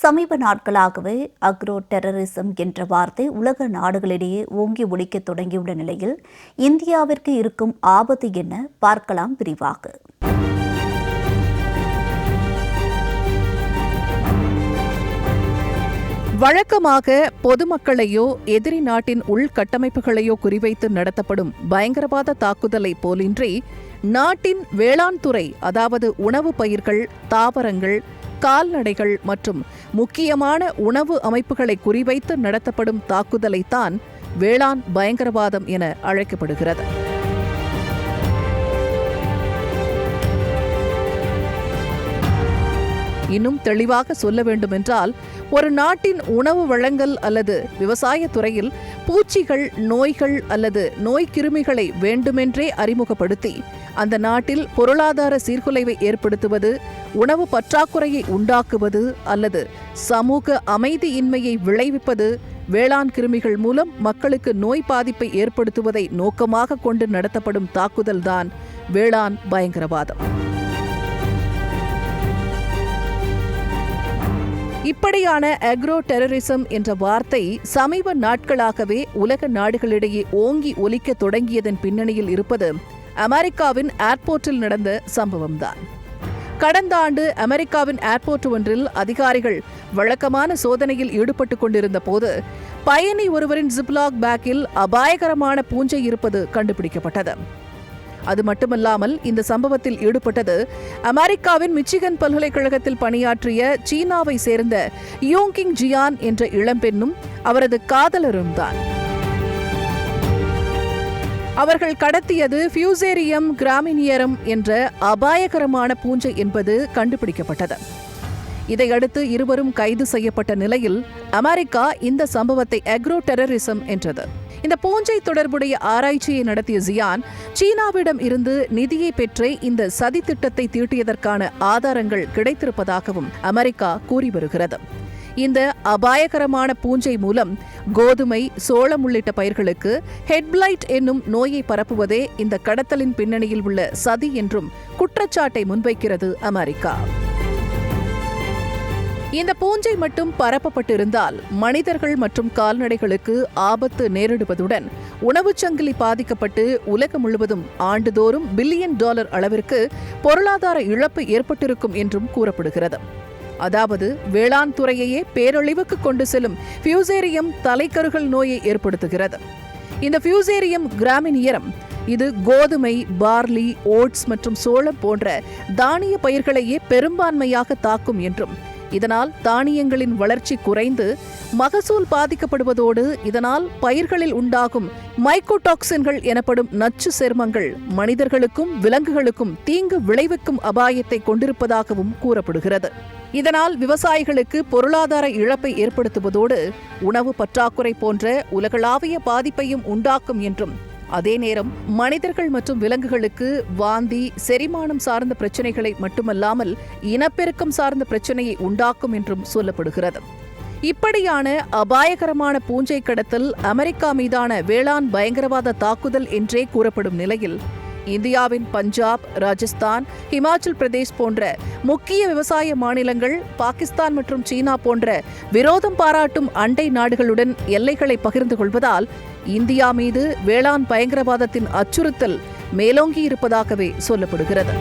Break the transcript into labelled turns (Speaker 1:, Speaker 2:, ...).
Speaker 1: சமீப நாட்களாகவே agro terrorism என்ற வார்த்தை உலக நாடுகளிடையே ஓங்கி ஒழிக்க தொடங்கியுள்ள நிலையில் இந்தியாவிற்கு இருக்கும் ஆபத்து என்ன பார்க்கலாம் விரிவாக.
Speaker 2: வழக்கமாக பொதுமக்களையோ எதிரி நாட்டின் உள்கட்டமைப்புகளையோ குறிவைத்து நடத்தப்படும் பயங்கரவாத தாக்குதலை போலின்றி நாட்டின் வேளாண் துறை அதாவது உணவு பயிர்கள் தாவரங்கள் கால்நடைகள் மற்றும் முக்கியமான உணவு அமைப்புகளை குறிவைத்து நடத்தப்படும் தாக்குதலைத்தான் வேளாண் பயங்கரவாதம் என அழைக்கப்படுகிறது. இன்னும் தெளிவாக சொல்ல வேண்டுமென்றால் ஒரு நாட்டின் உணவு வழங்கல் அல்லது விவசாய துறையில் பூச்சிகள் நோய்கள் அல்லது நோய் கிருமிகளை வேண்டுமென்றே அறிமுகப்படுத்தி அந்த நாட்டில் பொருளாதார சீர்குலைவை ஏற்படுத்துவது உணவு பற்றாக்குறையை உண்டாக்குவது அல்லது சமூக அமைதியின்மையை விளைவிப்பது வேளாண் கிருமிகள் மூலம் மக்களுக்கு நோய் பாதிப்பை ஏற்படுத்துவதை நோக்கமாக கொண்டு நடத்தப்படும் தாக்குதல்தான் வேளாண் பயங்கரவாதம். இப்படியான அக்ரோ டெரரிசம் என்ற வார்த்தை சமீப நாட்களாகவே உலக நாடுகளிடையே ஓங்கி ஒலிக்க தொடங்கியதன் பின்னணியில் இருப்பது அமெரிக்காவின் ஏர்போர்ட்டில் நடந்த சம்பவம்தான். கடந்த ஆண்டு அமெரிக்காவின் ஏர்போர்ட் ஒன்றில் அதிகாரிகள் வழக்கமான சோதனையில் ஈடுபட்டுக் கொண்டிருந்த போது பயணி ஒருவரின் ஜிப்லாக் பேக்கில் அபாயகரமான பூஞ்சை இருப்பது கண்டுபிடிக்கப்பட்டது. அது மட்டுமல்லாமல் இந்த சம்பவத்தில் ஈடுபட்டது அமெரிக்காவின் மிச்சிகன் பல்கலைக்கழகத்தில் பணியாற்றிய சீனாவை சேர்ந்த யோங்கிங் ஜியான் என்ற இளம்பெண்ணும் அவரது காதலரும் தான். அவர்கள் கடத்தியது ஃபியூசேரியம் கிராமினியரம் என்ற அபாயகரமான பூஞ்சை என்பது கண்டுபிடிக்கப்பட்டது. இதையடுத்து இருவரும் கைது செய்யப்பட்ட நிலையில் அமெரிக்கா இந்த சம்பவத்தை அக்ரோ டெரரிசம் என்றது. இந்த பூஞ்சை தொடர்புடைய ஆராய்ச்சியை நடத்திய ஜியான் சீனாவிடம் இருந்து நிதியை பெற்றே இந்த சதி திட்டத்தை தீட்டியதற்கான ஆதாரங்கள் கிடைத்திருப்பதாகவும் அமெரிக்கா கூறி வருகிறது. இந்த அபாயகரமான பூஞ்சை மூலம் கோதுமை சோளம் உள்ளிட்ட பயிர்களுக்கு ஹெட்பிளைட் என்னும் நோயை பரப்புவதே இந்த கடத்தலின் பின்னணியில் உள்ள சதி என்றும் குற்றச்சாட்டை முன்வைக்கிறது அமெரிக்கா. இந்த பூஞ்சை மட்டும் பரப்பப்பட்டிருந்தால் மனிதர்கள் மற்றும் கால்நடைகளுக்கு ஆபத்து நேரிடுவதுடன் உணவுச் சங்கிலி பாதிக்கப்பட்டு உலகம் முழுவதும் ஆண்டுதோறும் பில்லியன் டாலர் அளவிற்கு பொருளாதார இழப்பு ஏற்பட்டிருக்கும் என்றும் கூறப்படுகிறது. அதாவது வேளாண் துறையையே பேரழிவுக்கு கொண்டு செல்லும் ஃபியூசேரியம் தலைக்கருகள் நோயை ஏற்படுத்துகிறது. இந்த ஃபியூசேரியம் கிராமினியரம் இது கோதுமை பார்லி ஓட்ஸ் மற்றும் சோளம் போன்ற தானிய பயிர்களையே பெரும்பான்மையாக தாக்கும் என்றும் இதனால் தானியங்களின் வளர்ச்சி குறைந்து மகசூல் பாதிக்கப்படுவதோடு இதனால் பயிர்களில் உண்டாகும் மைக்கோடாக்சின்கள் எனப்படும் நச்சு சேர்மங்கள் மனிதர்களுக்கும் விலங்குகளுக்கும் தீங்கு விளைவிக்கும் அபாயத்தை கொண்டிருப்பதாகவும் கூறப்படுகிறது. இதனால் விவசாயிகளுக்கு பொருளாதார இழப்பை ஏற்படுத்துவதோடு உணவு பற்றாக்குறை போன்ற உலகளாவிய பாதிப்பையும் உண்டாக்கும் என்றும் அதே நேரம் மனிதர்கள் மற்றும் விலங்குகளுக்கு வாந்தி செரிமானம் சார்ந்த பிரச்சனைகளை மட்டுமல்லாமல் இனப்பெருக்கம் சார்ந்த பிரச்சனையை உண்டாக்கும் என்றும் சொல்லப்படுகிறது. இப்படியான அபாயகரமான பூஞ்சை கடத்தல் அமெரிக்கா மீதான வேளாண் பயங்கரவாத தாக்குதல் என்றே கூறப்படும் நிலையில் இந்தியாவின் பஞ்சாப் ராஜஸ்தான் ஹிமாச்சல் பிரதேஷ் போன்ற முக்கிய விவசாய மாநிலங்கள் பாகிஸ்தான் மற்றும் சீனா போன்ற விரோதம் பாராட்டும் அண்டை நாடுகளுடன் எல்லைகளை பகிர்ந்து கொள்வதால் இந்தியா மீது வேளாண் பயங்கரவாதத்தின் அச்சுறுத்தல் மேலோங்கி இருப்பதாகவே சொல்லப்படுகிறது.